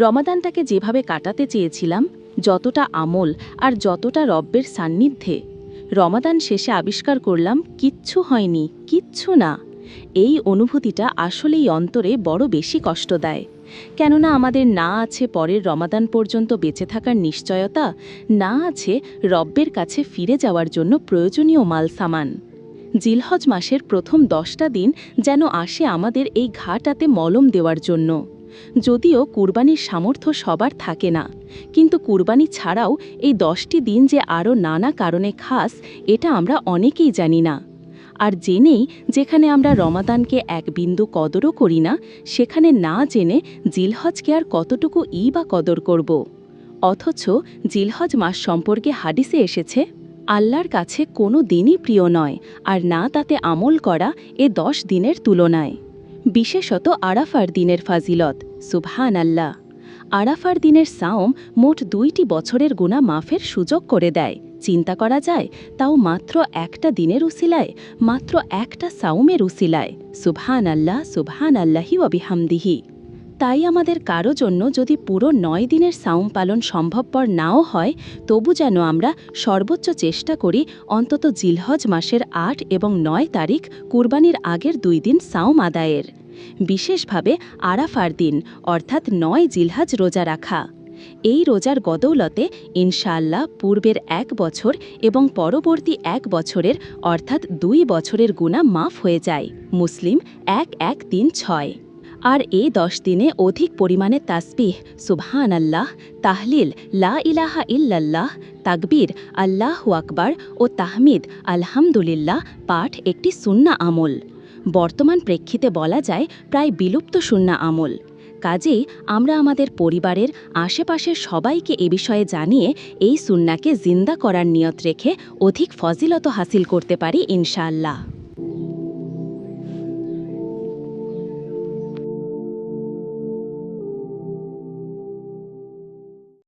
রমাদানটাকে যেভাবে কাটাতে চেয়েছিলাম, যতটা আমল আর যতটা রব্বের সান্নিধ্যে, রমাদান শেষে আবিষ্কার করলাম, কিচ্ছু হয়নি, কিচ্ছু না। এই অনুভূতিটা আসলেই অন্তরে বড় বেশি কষ্ট দেয়। কেননা আমাদের না আছে পরের রমাদান পর্যন্ত বেঁচে থাকার নিশ্চয়তা, না আছে রব্বের কাছে ফিরে যাওয়ার জন্য প্রয়োজনীয় মাল সামান জিলহজ মাসের প্রথম দশটা দিন যেন আসে আমাদের এই ঘাটাতে মলম দেওয়ার জন্য। যদিও কুরবানির সামর্থ্য সবার থাকে না। কিন্তু কুরবানি ছাড়াও এই দশটি দিন যে আরও নানা কারণে খাস, এটা আমরা অনেকেই জানি না। আর জেনেই যেখানে আমরা রমাদানকে এক বিন্দু কদরও করি না, সেখানে না জেনে জিলহজকে আর কতটুকু ই বা কদর করব। অথচ জিলহজ মাস সম্পর্কে হাডিসে এসেছে, আল্লাহর কাছে কোনো দিনই প্রিয় নয়, আর না তাতে আমল করা এ দশ দিনের তুলনায়। বিশেষত আরাফার দিনের ফাজিলত সুবহান আল্লাহ আরাফার দিনের সাওম মোট দুইটি বছরের গুণা মাফের সুযোগ করে দেয়। চিন্তা করা যায়, তাও মাত্র একটা দিনের উসিলায়, মাত্র একটা সাউমের উসিলায়। সুবহান আল্লাহ সুবহান আল্লাহি অবিহামদিহি তাই আমাদের কারও জন্য যদি পুরো নয় দিনের সাউম পালন সম্ভবপর নাও হয়, তবু যেন আমরা সর্বোচ্চ চেষ্টা করি অন্তত জিলহজ মাসের আট এবং নয় তারিখ কুরবানির আগের দুই দিন সাউম আদায়ের। বিশেষভাবে আরাফার দিন, অর্থাৎ নয় জিলহাজ রোজা রাখা। এই রোজার গদৌলতে ইনশাআল্লাহ পূর্বের এক বছর এবং পরবর্তী এক বছরের, অর্থাৎ দুই বছরের গুণা মাফ হয়ে যায়। মুসলিম এক এক তিন ছয়। আর এ দশ দিনে অধিক পরিমাণে তাসবিহ সুবহান আল্লাহ তাহলিল, লা ইলাহা ইল্লাল্লাহ, তাকবীর, আল্লাহ আকবার ও তাহমিদ, আলহামদুলিল্লাহ পাঠ একটি সুন্না আমল। বর্তমান প্রেক্ষিতে বলা যায় প্রায় বিলুপ্ত সুন্না আমল। কাজেই আমরা আমাদের পরিবারের আশেপাশের সবাইকে এ বিষয়ে জানিয়ে এই সুন্নাকে জিন্দা করার নিয়ত রেখে অধিক ফজিলত হাসিল করতে পারি ইনশাআল্লাহ।